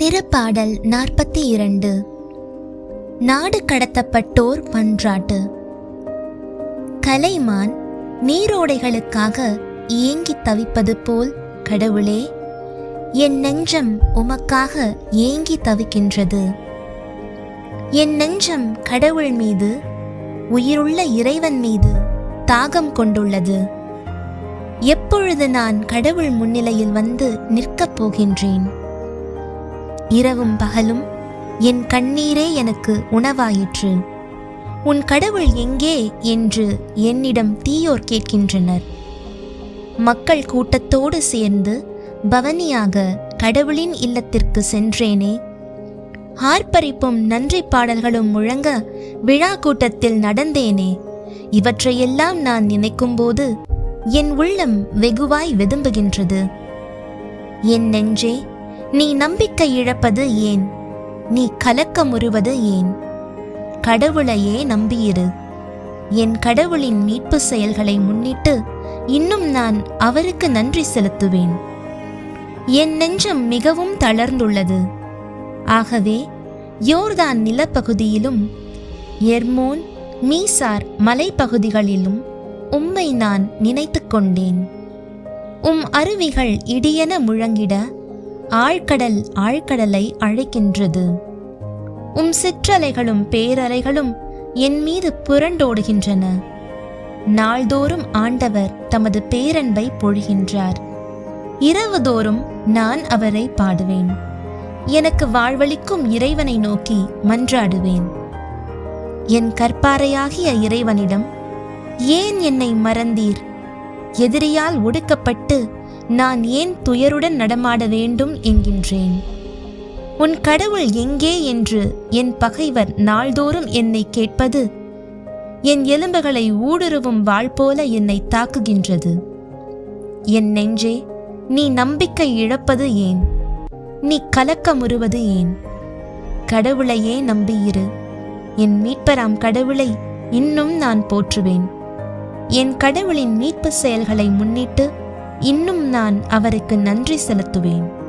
திருப்பாடல் நாற்பத்தி இரண்டு. நாடு கடத்தப்பட்டோர் மன்றாட்டு கலைமான் நீரோடைகளுக்காக ஏங்கி தவிப்பது போல் கடவுளே என் நெஞ்சம் உமக்காக ஏங்கி தவிக்கின்றது. என் நெஞ்சம் கடவுள் மீது உயிருள்ள இறைவன் மீது தாகம் கொண்டுள்ளது. எப்பொழுது நான் கடவுள் முன்னிலையில் வந்து நிற்கப் போகின்றேன்? இரவும் பகலும் என் கண்ணீரே எனக்கு உணவாயிற்று. உன் கடவுள் எங்கே என்று என்னிடம் தீயோர் கேட்கின்றனர். மக்கள் கூட்டத்தோடு சேர்ந்து பவனியாக கடவுளின் இல்லத்திற்கு சென்றேனே. ஆர்ப்பரிப்பும் நன்றி பாடல்களும் முழங்க விழா கூட்டத்தில் நடந்தேனே. இவற்றையெல்லாம் நான் நினைக்கும்போது என் உள்ளம் வெகுவாய் வெதும்புகின்றது. என் நெஞ்சே நீ நம்பிக்கை இழப்பது ஏன்? நீ கலக்கமுறுவது ஏன்? கடவுளையே நம்பியிரு. என் கடவுளின் மீட்பு செயல்களை முன்னிட்டு இன்னும் நான் அவருக்கு நன்றி செலுத்துவேன். என் நெஞ்சம் மிகவும் தளர்ந்துள்ளது. ஆகவே யோர்தான் நிலப்பகுதியிலும் எர்மோன் மீசார் மலைப்பகுதிகளிலும் உம்மை நான் நினைத்து கொண்டேன் உம் அருவிகள் இடியென முழங்கிட ஆழ்கடல் ஆழ்கடலை அழைக்கின்றது. உம் சிற்றலைகளும் பேரலைகளும் என் மீது புரண்டோடுகின்றன. நாள்தோறும் ஆண்டவர் தமது பேரன்பை பொழிகின்றார். இரவுதோறும் நான் அவரை பாடுவேன். எனக்கு வாழ்வளிக்கும் இறைவனை நோக்கி மன்றாடுவேன். என் கற்பாரையாகிய இறைவனிடம் ஏன் என்னை மறந்தீர்? எதிரியால் ஒடுக்கப்பட்டு நான் ஏன் துயருடன் நடமாட வேண்டும் என்கின்றேன். உன் கடவுள் எங்கே என்று என் பகைவர் நாள்தோறும் என்னை கேட்பது என் எலும்புகளை ஊடுருவும் வாள் போல என்னை தாக்குகின்றது. என் நெஞ்சே நீ நம்பிக்கை இழப்பது ஏன்? நீ கலக்கமுறுவது ஏன்? கடவுளையே நம்பியிரு. என் மீட்பராம் கடவுளை இன்னும் நான் போற்றுவேன். என் கடவுளின் மீட்பு செயல்களை முன்னிட்டு இன்னும் நான் அவருக்கு நன்றி செலுத்துவேன்.